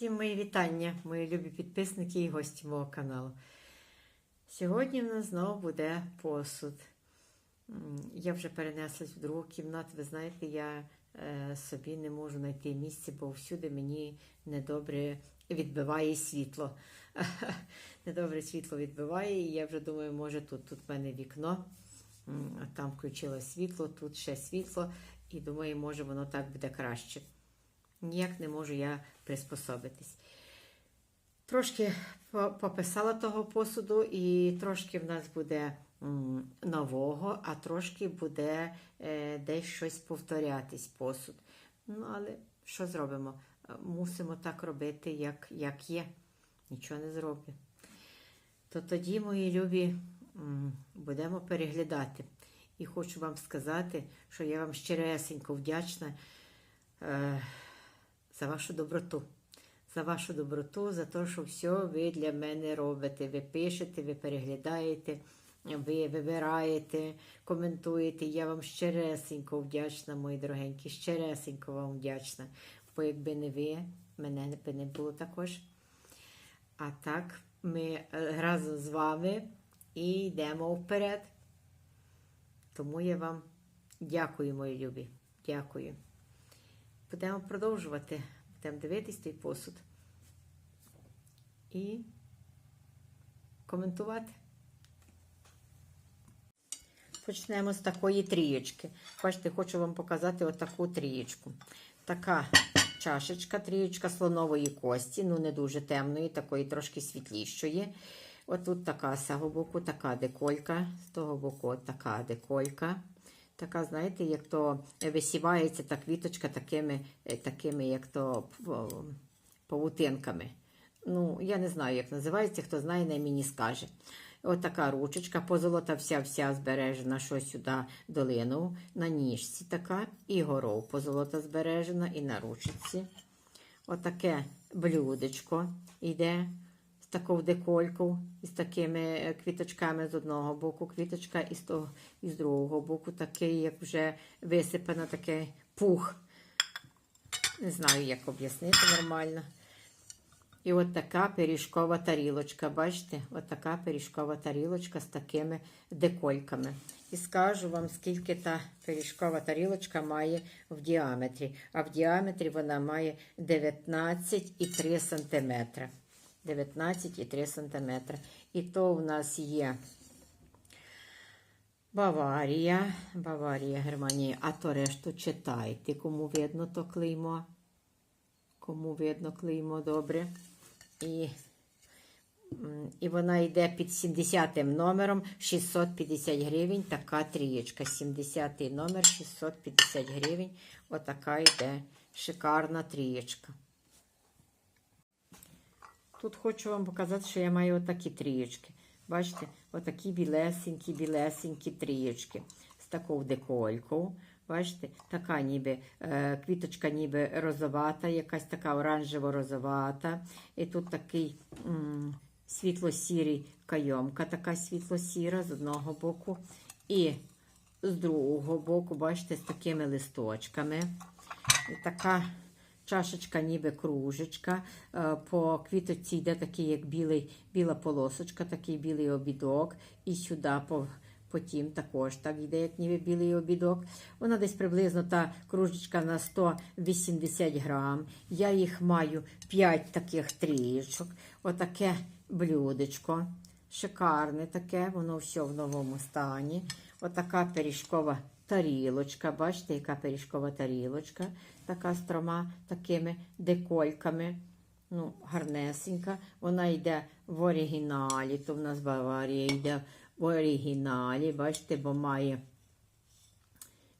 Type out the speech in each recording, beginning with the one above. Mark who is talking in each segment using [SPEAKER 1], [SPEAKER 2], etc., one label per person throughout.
[SPEAKER 1] Всім мої вітання, мої любі підписники і гості мого каналу. Сьогодні в нас знову буде посуд. Я вже перенеслась в другу кімнату. Ви знаєте, я е, собі не можу знайти місце, бо всюди мені недобре відбиває світло. Недобре світло відбиває, і я вже думаю, може тут, тут в мене вікно, там включило світло, тут ще світло, і думаю, може воно так буде краще. Ніяк не можу я приспособитись. Трошки пописала того посуду, і трошки в нас буде нового, а трошки буде е, десь щось повторятись посуд. Ну, але що зробимо? Е, Мусимо так робити, як, як є. Нічого не зроблю. То тоді, мої любі, будемо переглядати. І хочу вам сказати, що я вам щиресенько вдячна. За вашу доброту. За вашу доброту, за те, що все ви для мене робите. Ви пишете, ви переглядаєте, ви вибираєте, коментуєте. Я вам щиресенько вдячна, мої дорогенькі, щиресенько вам вдячна. Бо якби не ви, мене би не було також. А так, ми е, разом з вами і йдемо вперед. Тому я вам дякую, мої любі. Дякую. Будемо продовжувати. Будемо дивитись той посуд і коментувати. Почнемо з такої трієчки. Бачите, хочу вам показати отаку трієчку. Така чашечка, трієчка слонової кості, ну не дуже темної, такої трошки світлішої. Отут така з цього боку, така деколька, з того боку така деколька. Така, знаєте, як то висівається та квіточка такими, е, такими як то павутинками. Ну, я не знаю, як називається, хто знає, най мені скаже. От така ручечка, позолота вся-вся збережена, що сюди долину, на ніжці така, і горов позолота збережена, і на ручці. Отаке блюдечко йде з такою деколькою, і з такими е, квіточками з одного боку, квіточка і з, того, і з другого боку, такий, як вже висипано, такий пух. Не знаю, як об'яснити нормально. І от така пиріжкова тарілочка, бачите? От така пиріжкова тарілочка з такими декольками. І скажу вам, скільки та пиріжкова тарілочка має в діаметрі. А в діаметрі вона має 19,3 см. 19,3 см. І то в нас є Баварія, Баварія, Германія. А то решту читайте, кому видно то клеймо. Кому видно клеймо добре. І, і вона йде під 70 номером 650 гривень. Така трієчка. 70 номер 650 гривень. Отака йде шикарна трієчка. Тут хочу вам показати, що я маю отакі трієчки. Бачите, отакі білесенькі, білесенькі трієчки з такою деколькою. Бачите, така ніби е, квіточка ніби розовата, якась така оранжево-розовата. І тут такий світло-сірий кайомка, така світло-сіра з одного боку. І з другого боку, бачите, з такими листочками. І така чашечка, ніби кружечка. Е, По квіточці йде такий, як білий, біла полосочка, такий білий обідок. І сюди по, потім також так йде, як ніби білий обідок. Вона десь приблизно та кружечка на 180 грам. Я їх маю 5 таких трієчок. Отаке блюдечко. Шикарне таке, воно все в новому стані. Отака пиріжкова тарілочка. Бачите, яка пиріжкова тарілочка, така з трьома такими декольками. Ну, гарнесенька. Вона йде в оригіналі. То в нас Баварія йде в оригіналі. Бачите, бо має,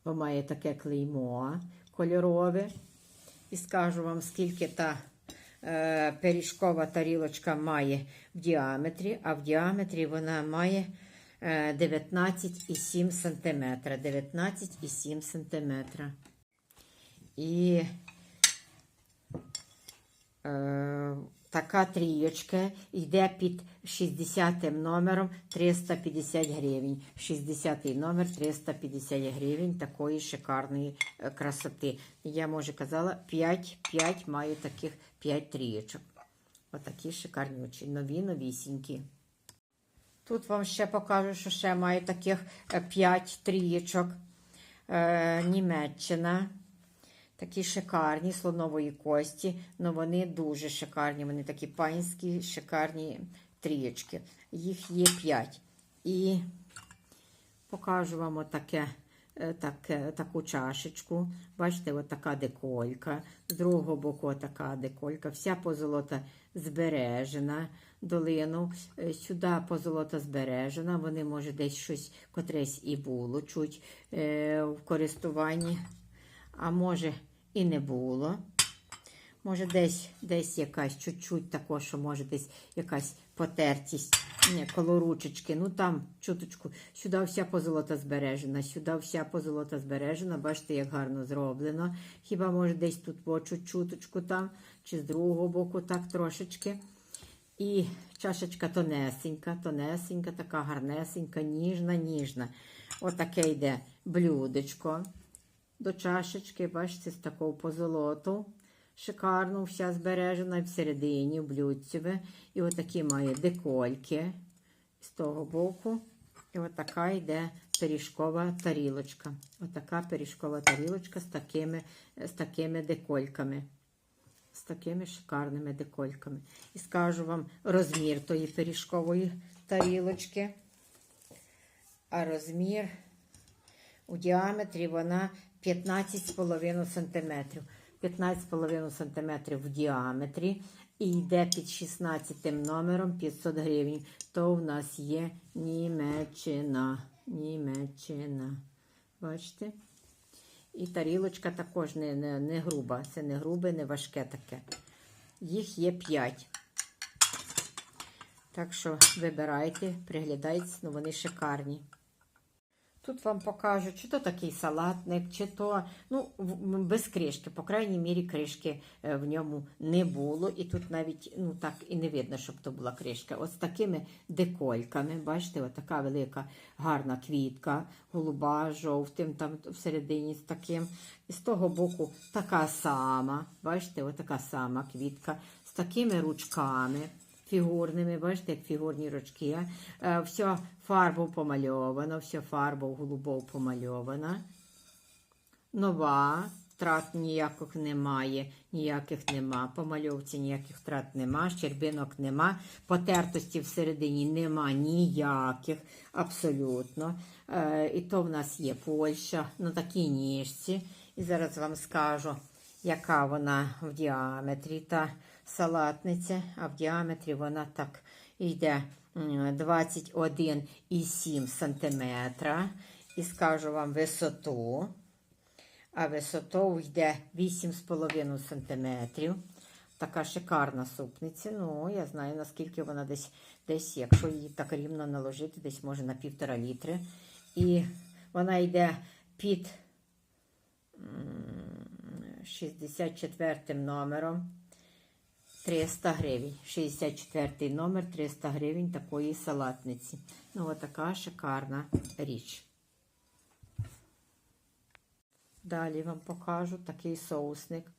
[SPEAKER 1] бо має таке клеймо кольорове. І скажу вам, скільки та е, пиріжкова тарілочка має в діаметрі, а в діаметрі вона має е, 19,7 см. 19,7 см. І е, Така трієчка йде під 60 номером 350 гривень. 60 номер 350 гривень такої шикарної е, красоти. Я, може, казала, 5, 5 маю таких 5 трієчок. Отакі шикарні очі. Нові, новісінькі. Тут вам ще покажу, що ще маю таких 5 трієчок. Е, Німеччина. Такі шикарні слонової кості, але вони дуже шикарні. Вони такі панські, шикарні трієчки. Їх є 5. І покажу вам отаке, е, таке, таку чашечку. Бачите, от така деколька. З другого боку така деколька. Вся позолота збережена долину. Е, Сюди позолота збережена. Вони, може, десь щось котресь і було чуть е, в користуванні. А може і не було. Може, десь десь якась чуть-чуть також, що може десь якась потертість коло ручечки. Ну там чуточку. Сюди вся позолота збережена, сюди вся позолота збережена. Бачите, як гарно зроблено. Хіба може десь тут по чуть-чуточку там, чи з другого боку так трошечки. І чашечка тонесенька, тонесенька, така гарнесенька, ніжна, ніжна. Отаке йде блюдечко до чашечки, бачите, з такого позолоту. Шикарно, вся збережена всередині, в блюдцеве. І отакі має декольки з того боку. І отака йде пиріжкова тарілочка. Отака пиріжкова тарілочка з такими, з такими декольками. З такими шикарними декольками. І скажу вам розмір тої пиріжкової тарілочки. А розмір у діаметрі вона 15,5 см. 15,5 см в діаметрі і йде під 16 номером 500 гривень. То в нас є Німеччина. Німеччина. Бачите? І тарілочка також не, не, не груба. Це не грубе, не важке таке. Їх є 5. Так що вибирайте, приглядайтесь, ну вони шикарні. Тут вам покажу, чи то такий салатник, чи то ну, без кришки. По крайній мірі, кришки е, в ньому не було. І тут навіть ну, так і не видно, щоб то була кришка. Ось такими декольками. Бачите, от така велика гарна квітка, голуба, жовтим, там всередині з таким. І з того боку така сама. Бачите, от така сама квітка з такими ручками фігурними, бачите, як фігурні ручки. Е, Все фарбою помальовано, все фарбою голубов помальована. Нова, втрат ніяких немає, ніяких нема. По мальовці ніяких втрат нема, щербинок нема, потертості всередині нема ніяких, абсолютно. Е, І то в нас є Польща на такій ніжці. І зараз вам скажу, яка вона в діаметрі. Та салатниця, а в діаметрі вона так йде 21,7 см. І скажу вам висоту. А висоту йде 8,5 см. Така шикарна супниця. Ну, я знаю, наскільки вона десь, десь, якщо її так рівно наложити, десь може на півтора літри. І вона йде під м, 64 номером. 300 гривень. 64 номер 300 гривень такої салатниці. Ну, отака шикарна річ. Далі вам покажу такий соусник.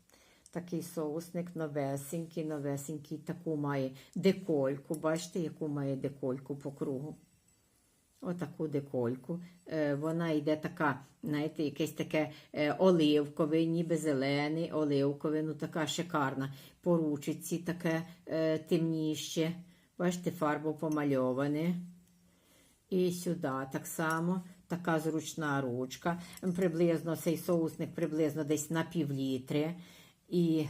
[SPEAKER 1] Такий соусник новесенький, новесенький. Таку має декольку. Бачите, яку має декольку по кругу. Отаку декольку. Е, вона йде така, знаєте, якесь таке е, оливкове, ніби зелений, оливкове, ну така шикарна. По ручиці таке е, темніще. Бачите, фарбу помальоване. І сюди так само. Така зручна ручка. Приблизно цей соусник приблизно десь на півлітри. І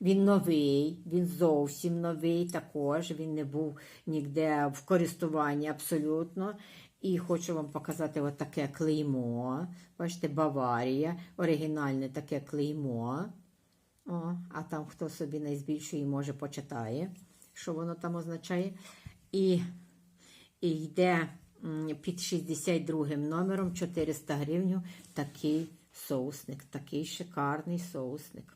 [SPEAKER 1] він новий, він зовсім новий також. Він не був ніде в користуванні абсолютно. І хочу вам показати таке клеймо. Бачите, Баварія, оригінальне таке клеймо. О, а там хто собі найбільшої може почитає, що воно там означає. І, і йде під 62 номером 400 гривень такий соусник, такий шикарний соусник.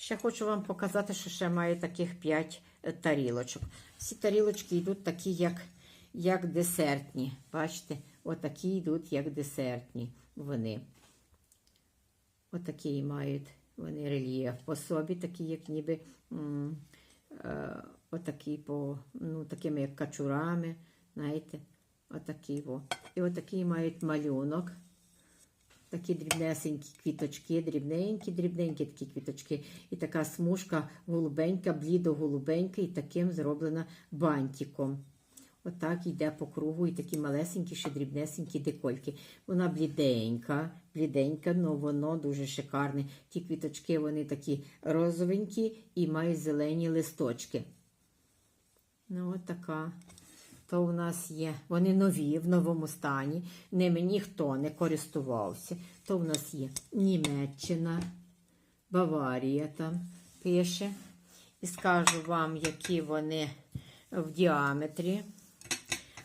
[SPEAKER 1] Ще хочу вам показати, що ще маю таких 5 тарілочок. Всі тарілочки йдуть такі, як, як десертні. Бачите, отакі йдуть, як десертні вони. Отакі мають вони рельєф по собі, такі, як ніби е, отакі по, ну, такими як качурами, знаєте, отакі. Во. І отакий мають малюнок. Такі дрібнесенькі квіточки, дрібненькі, дрібненькі такі квіточки. І така смужка голубенька, блідо-голубенька, і таким зроблена бантиком. Отак йде по кругу, і такі малесенькі, ще дрібнесенькі декольки. Вона бліденька, бліденька, але воно дуже шикарне. Ті квіточки вони такі розовенькі і мають зелені листочки. Ну, от. То у нас є. Вони нові, в новому стані. Ними ніхто не користувався. То в нас є Німеччина, Баварія там пише. І скажу вам, які вони в діаметрі.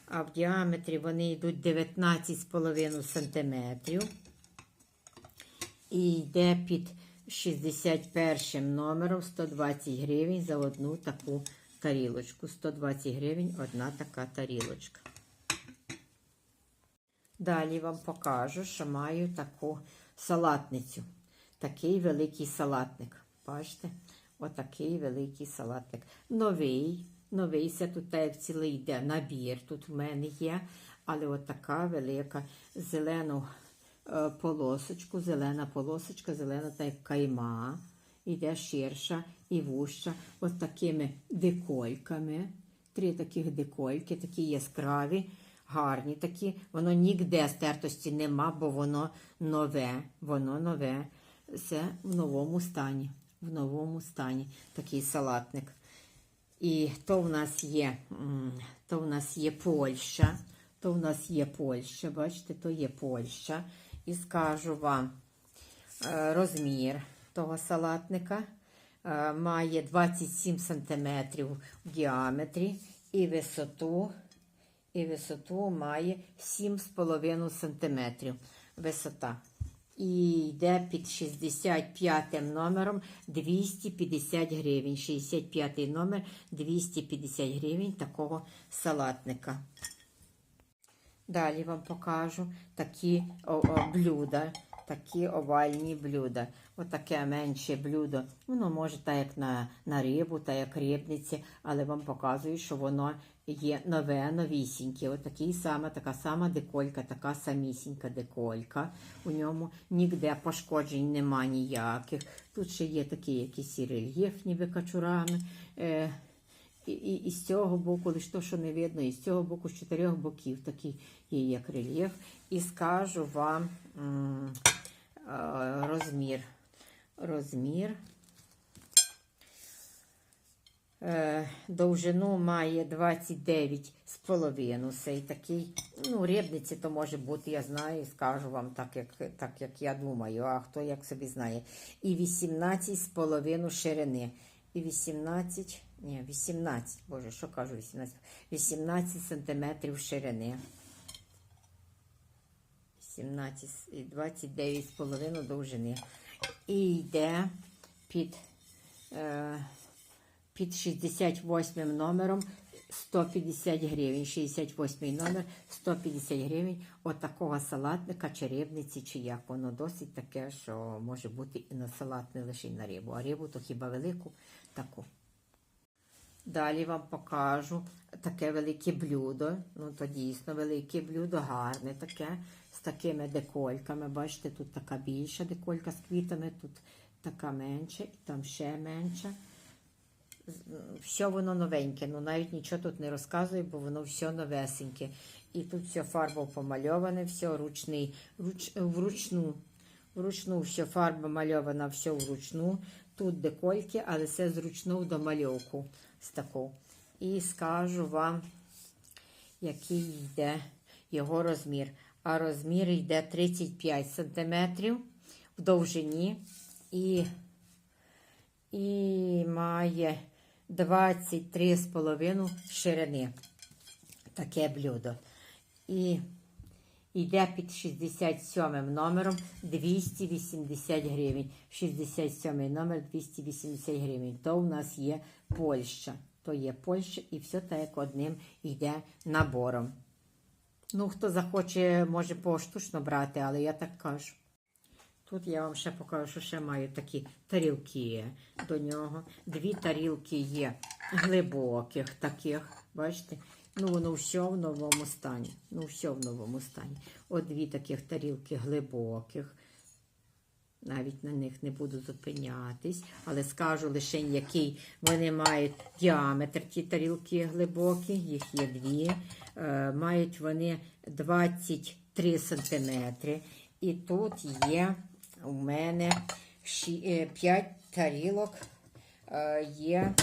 [SPEAKER 1] А в діаметрі вони йдуть 19,5 см. І йде під 61 номером 120 гривень за одну таку тарілочку. 120 гривень одна така тарілочка. Далі вам покажу, що маю таку салатницю. Такий великий салатник. Бачите? Отакий великий салатник. Новий. Новий це тут як цілий йде набір. Тут в мене є. Але от така велика зелену е, полосочку, зелена полосочка, зелена та як кайма. Іде ширша і вуща. От такими декольками. Три таких декольки, такі яскраві, гарні такі. Воно ніде стертості нема, бо воно нове. Воно нове. Це в новому стані. В новому стані такий салатник. І то в нас є, то в нас є Польща, то в нас є Польща, бачите, то є Польща. І скажу вам е, розмір того салатника. Е, Має 27 см в діаметрі і висоту, і висоту має 7,5 см висота. І йде під 65 номером 250 гривень. 65 номер 250 гривень такого салатника. Далі вам покажу такі о, о, блюда, такі овальні блюда. Отаке менше блюдо. Воно може так як на, на рибу, так як рибниці, але вам показую, що воно є нове, новісіньке. Отакий саме, така сама деколька, така самісінька деколька. У ньому ніде пошкоджень нема ніяких. Тут ще є такі якісь і рельєфні викачурами. Е, і, і, і з цього боку, лише то, що не видно, і з цього боку, з чотирьох боків, такий є як рельєф. І скажу вам е, розмір. Розмір. Е, Довжину має 29,5. Цей такий, ну, рибниці то може бути, я знаю, скажу вам так, як, так, як я думаю, а хто як собі знає. І 18,5 ширини. І 18, ні, 18, боже, що кажу 18? 18 сантиметрів ширини. 17 і 29,5 довжини. І йде під, е, під 68 номером 150 гривень. 68 номер 150 гривень. От такого салатника, чи рибниці, чи як. Воно досить таке, що може бути і на салат, не лише на рибу. А рибу то хіба велику таку. Далі вам покажу таке велике блюдо. Ну, то дійсно велике блюдо, гарне таке, з такими декольками. Бачите, тут така більша деколька з квітами, тут така менша, і там ще менша. Все воно новеньке, ну навіть нічого тут не розказую, бо воно все новесеньке. І тут все фарбою помальоване, все ручний, руч, вручну. Вручну все фарба мальована, все вручну. Тут декольки, але все зручну домальовку з таку. І скажу вам, який йде його розмір. А розмір йде 35 см в довжині і, і має 23,5 ширини. Таке блюдо. І, Йде під 67 номером 280 гривень. 67 номер 280 гривень. То у нас є Польща. То є Польща і все так як одним йде набором. Ну, хто захоче, може поштучно брати, але я так кажу. Тут я вам ще покажу, що ще маю такі тарілки до нього. Дві тарілки є глибоких таких. Бачите? Ну, воно все в новому стані. Ну, все в новому стані. От дві таких тарілки глибоких. Навіть на них не буду зупинятись, але скажу лише, який вони мають діаметр, ті тарілки глибокі, їх є дві. Е, мають вони 23 сантиметри. І тут є у мене 5 тарілок е, є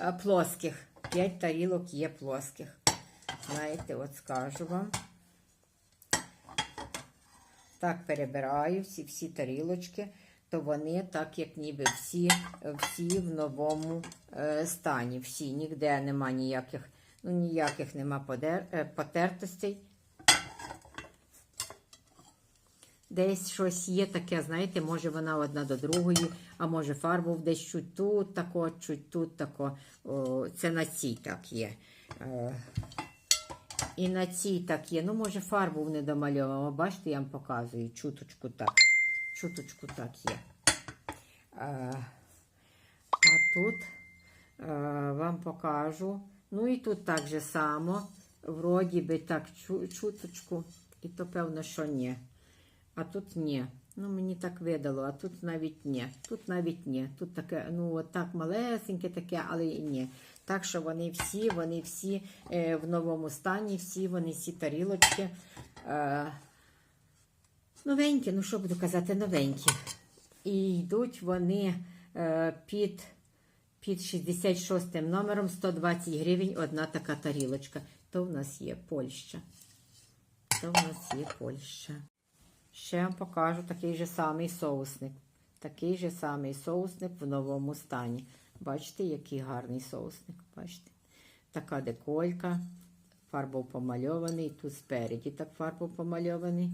[SPEAKER 1] е, плоских. 5 тарілок є плоских. Знаєте, от скажу вам. Так перебираю всі всі тарілочки, то вони так, як ніби всі всі в новому е, стані. Всі, ніде нема ніяких, ну ніяких нема подер, е, потертостей. Десь щось є таке, знаєте, може вона одна до другої, а може фарбу десь чуть тут тако, чуть тут тако. О, це на цій так є. Е, і на цій так є. Ну, може, фарбу не домальовано. Бачите, я вам показую. Чуточку так. Чуточку так є. А, а тут а, вам покажу. Ну і тут так же само. Вроді би так чу, чуточку. І то певно, що ні. А тут ні. Ну, мені так видало, а тут навіть ні. Тут навіть ні. Тут таке, ну, от так малесеньке таке, але і ні. Так що вони всі, вони всі е, в новому стані, всі вони всі тарілочки. Е, новенькі, ну що буду казати, новенькі. І йдуть вони е, під, під 66 номером 120 гривень одна така тарілочка. То в нас є Польща. То в нас є Польща. Ще вам покажу такий же самий соусник. Такий же самий соусник в новому стані. Бачите, який гарний соусник. Бачите? Така деколька. Фарбов помальований. Тут спереді так фарбов помальований.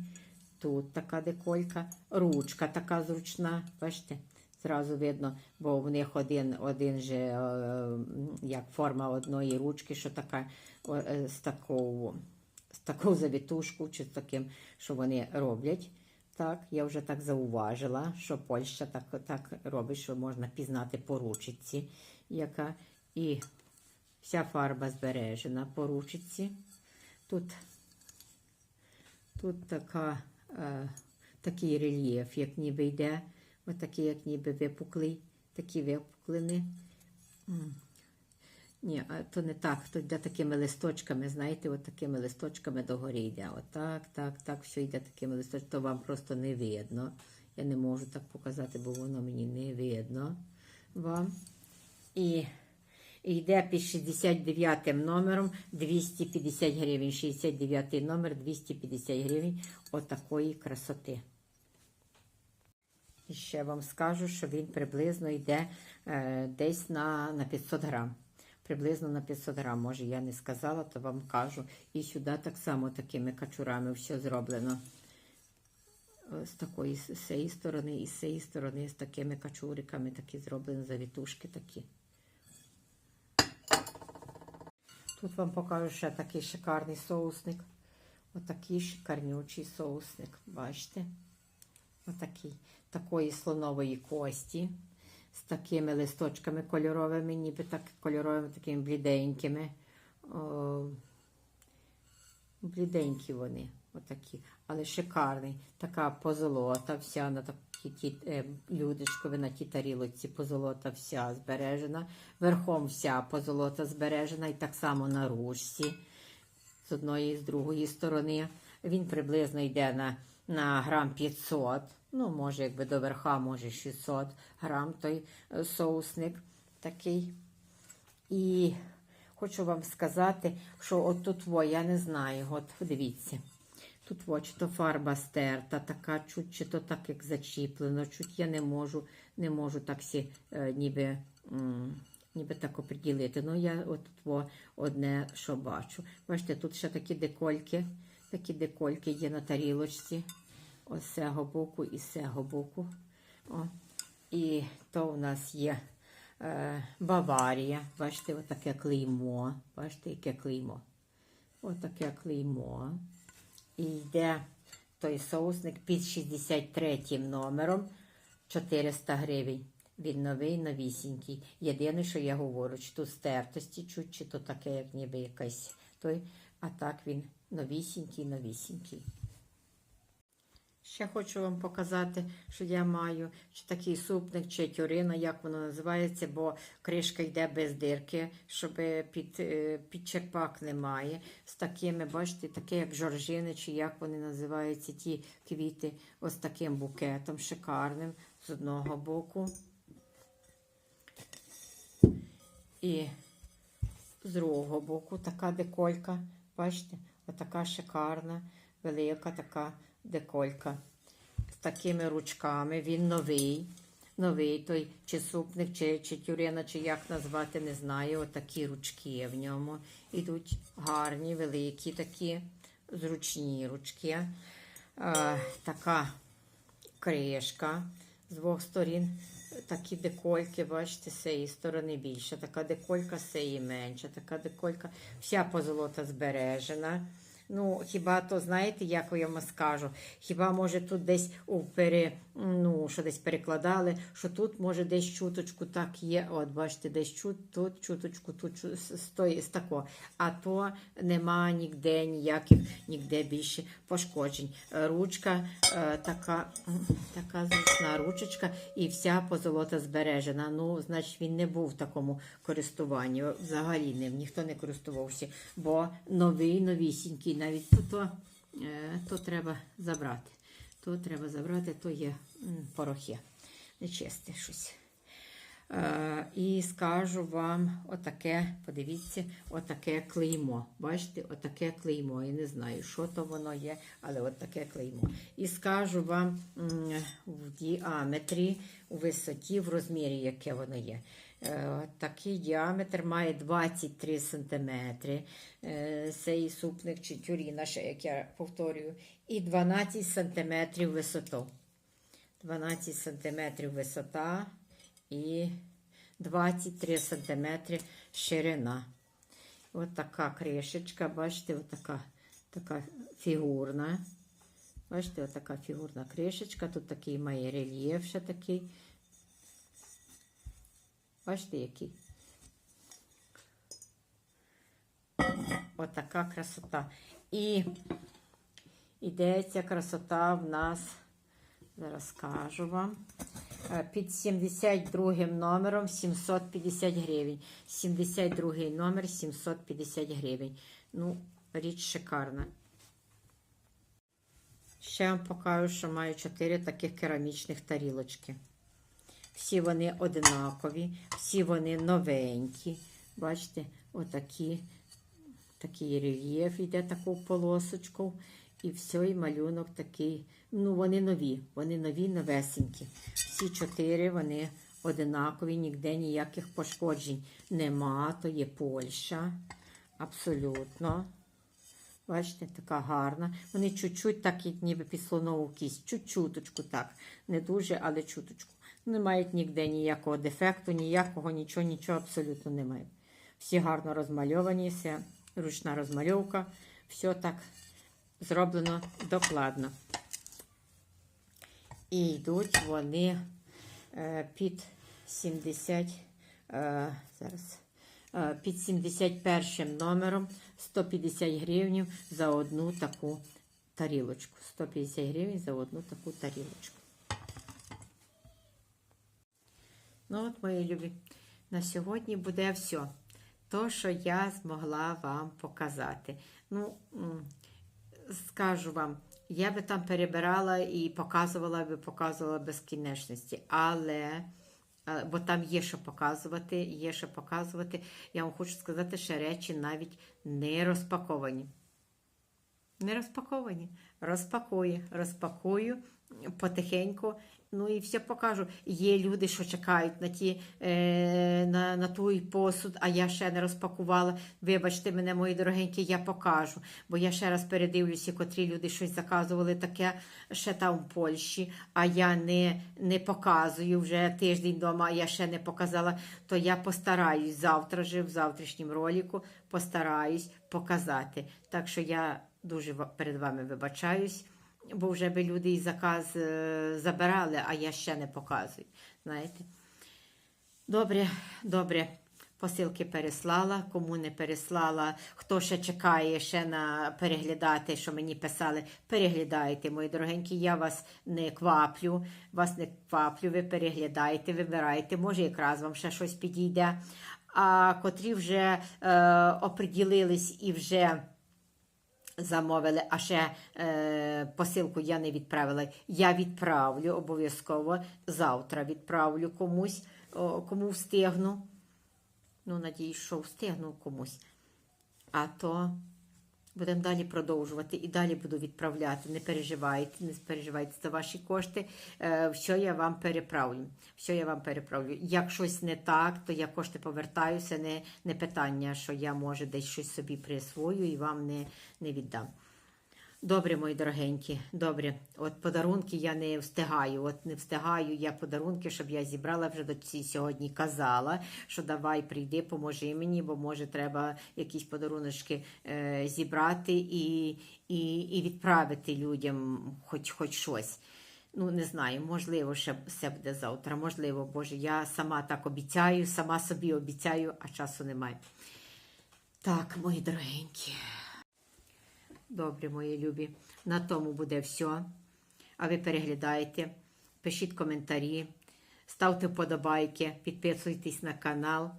[SPEAKER 1] Тут така деколька. Ручка така зручна. Бачите? Зразу видно, бо в них один один же, е, як форма одної ручки, що така е, з такою з таку завітушку, чи з таким, що вони роблять. Так, я вже так зауважила, що Польща так так робить, що можна пізнати по ручці, яка і вся фарба збережена по ручці. Тут тут така, е, такий рельєф, як ніби йде, отакий, як ніби випуклий, такі випуклини. Ні, то не так. То йде такими листочками, знаєте, от такими листочками догорі йде. Отак, так, так, все йде такими листочками, то вам просто не видно. Я не можу так показати, бо воно мені не видно вам. І, і йде під 69 номером 250 гривень. 69 номер 250 гривень отакої красоти. І ще вам скажу, що він приблизно йде е, десь на, на 500 грам приблизно на 500 грам. Може, я не сказала, то вам кажу. І сюди так само такими качурами все зроблено. З такої з цієї сторони і з цієї сторони з такими качуриками такі зроблені завітушки такі. Тут вам покажу ще такий шикарний соусник. Отакий шикарнючий соусник. Бачите? Отакий. Такої слонової кості з такими листочками кольоровими, ніби так кольоровими, такими бліденькими. О, бліденькі вони, отакі, але шикарний. Така позолота вся на такі ті, е, людочкові на тій тарілоці позолота вся збережена. Верхом вся позолота збережена і так само на ручці з одної і з другої сторони. Він приблизно йде на, на грам 500. Ну, може, якби до верха, може 600 грам той е, соусник такий. І хочу вам сказати, що от тут, во, я не знаю, от дивіться. Тут во, чи то фарба стерта, така, чуть, чи то так, як зачіплено, чуть я не можу не можу так сі, е, ніби ніби так оприділити. Ну, я от во, одне, що бачу. Бачите, тут ще такі декольки такі декольки є на тарілочці. Ось з цього боку і з цього боку. О. І то у нас є е, Баварія. Бачите, отаке клеймо. Бачите, яке клеймо. Отаке клеймо. І йде той соусник під 63 номером 400 гривень. Він новий, новісінький. Єдине, що я говорю, чи тут стертості чуть, чи то таке, як ніби якась той. А так він новісінький, новісінький. Ще хочу вам показати, що я маю чи такий супник, чи тюрина, як воно називається, бо кришка йде без дирки, щоб під, е, під черпак немає. З такими, бачите, таке як жоржини, чи як вони називаються, ті квіти, ось таким букетом шикарним з одного боку. І з другого боку така деколька. Бачите, отака шикарна, велика така деколька. З такими ручками. Він новий. Новий той чи супник, чи, чи тюрина, чи як назвати, не знаю. Отакі ручки в ньому. Ідуть гарні, великі такі, зручні ручки. Е, така кришка з двох сторін. Такі декольки, бачите, з цієї сторони більше. Така деколька з цієї менша. Така деколька, вся позолота збережена. Ну, хіба то, знаєте, як я вам скажу? Хіба може тут десь у пере, ну, що десь перекладали, що тут може десь чуточку так є. От, бачите, десь чут, тут чуточку, тут чу- з, тако. А то нема ніде ніяких, ніде більше пошкоджень. Ручка е, така, така зручна ручечка і вся позолота збережена. Ну, значить, він не був в такому користуванні. Взагалі ним ніхто не користувався, бо новий, новісінький, навіть то, то, е, то треба забрати. То треба забрати, то є порохи. Нечисте щось. Е, і скажу вам отаке, подивіться, отаке клеймо. Бачите, отаке клеймо. Я не знаю, що то воно є, але отаке клеймо. І скажу вам в діаметрі, у висоті, в розмірі, яке воно є. Е, Такий діаметр має 23 см. Цей супник чи тюріна, як я повторюю, і 12 см висоту. 12 см висота і 23 см ширина. Ось така кришечка, бачите, ось така, така фігурна. Бачите, ось така фігурна кришечка. Тут такий має рельєф ще такий. Бачите, який? Ось така красота. І іде ця красота в нас, зараз скажу вам. Е, Під 72 номером 750 гривень. 72 номер 750 гривень. Ну, річ шикарна. Ще вам покажу, що маю 4 таких керамічних тарілочки. Всі вони одинакові, всі вони новенькі. Бачите, отакі, такий рельєф йде таку полосочку. І все, і малюнок такий. Ну, вони нові, вони нові, новесенькі. Всі чотири вони одинакові, ніде ніяких пошкоджень нема. То є Польща. Абсолютно. Бачите, така гарна. Вони чуть-чуть так, ніби під слонову кість. Чуть-чуточку так. Не дуже, але чуточку. Не мають ніде ніякого дефекту, ніякого, нічого, нічого абсолютно немає. Всі гарно розмальовані, все ручна розмальовка. Все так зроблено докладно. І йдуть вони е, під 70, е, зараз, е, під 71 номером 150 гривень за одну таку тарілочку. 150 гривень за одну таку тарілочку. Ну от, мої любі, на сьогодні буде все. То, що я змогла вам показати. Ну, скажу вам, я би там перебирала і показувала би, показувала безкінечності, але бо там є що показувати, є що показувати. Я вам хочу сказати, що речі навіть не розпаковані. Не розпаковані. Розпакую, розпакую потихеньку Ну і все покажу. Є люди, що чекають на ті е, на, на той посуд, а я ще не розпакувала. Вибачте мене, мої дорогенькі, я покажу. Бо я ще раз передивлюся, котрі люди щось заказували таке ще там в Польщі, а я не, не показую вже тиждень вдома, а я ще не показала. То я постараюсь завтра же, в завтрашньому ролику, постараюсь показати. Так що я дуже перед вами вибачаюсь бо вже би люди і заказ е, забирали, а я ще не показую. Знаєте? Добре, добре. Посилки переслала, кому не переслала, хто ще чекає ще на переглядати, що мені писали, переглядайте, мої дорогенькі, я вас не кваплю, вас не кваплю, ви переглядайте, вибирайте, може якраз вам ще щось підійде. А котрі вже е, оприділились і вже замовили, а ще е, посилку я не відправила. Я відправлю обов'язково завтра відправлю комусь, о, кому встигну. Ну, надіюсь, що встигну комусь. А то будемо далі продовжувати і далі буду відправляти. Не переживайте, не переживайте за ваші кошти. Що все я вам переправлю. Все я вам переправлю. Як щось не так, то я кошти повертаюся. Не, не питання, що я може десь щось собі присвою і вам не, не віддам. Добре, мої дорогенькі, добре. От подарунки я не встигаю. От не встигаю я подарунки, щоб я зібрала вже до ці сьогодні. Казала, що давай прийди, поможи мені, бо може треба якісь подаруночки е, зібрати і, і, і відправити людям хоч, хоч щось. Ну, не знаю, можливо, ще все буде завтра. Можливо, Боже, я сама так обіцяю, сама собі обіцяю, а часу немає. Так, мої дорогенькі. Добре, мої любі. На тому буде все. А ви переглядайте, пишіть коментарі, ставте вподобайки, підписуйтесь на канал,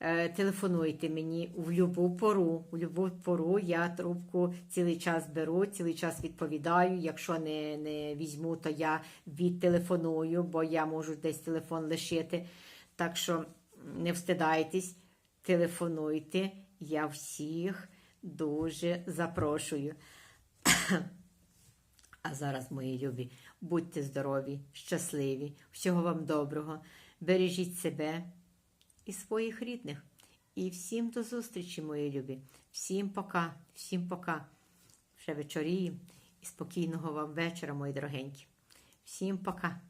[SPEAKER 1] е, телефонуйте мені в будь-яку пору. В будь-яку пору я трубку цілий час беру, цілий час відповідаю. Якщо не, не візьму, то я відтелефоную, бо я можу десь телефон лишити. Так що не встидайтесь, телефонуйте. Я всіх дуже запрошую. А зараз, мої любі, будьте здорові, щасливі, всього вам доброго, бережіть себе і своїх рідних. І всім до зустрічі, мої любі. Всім пока, всім пока. Ще вечоріє і спокійного вам вечора, мої дорогенькі. Всім пока.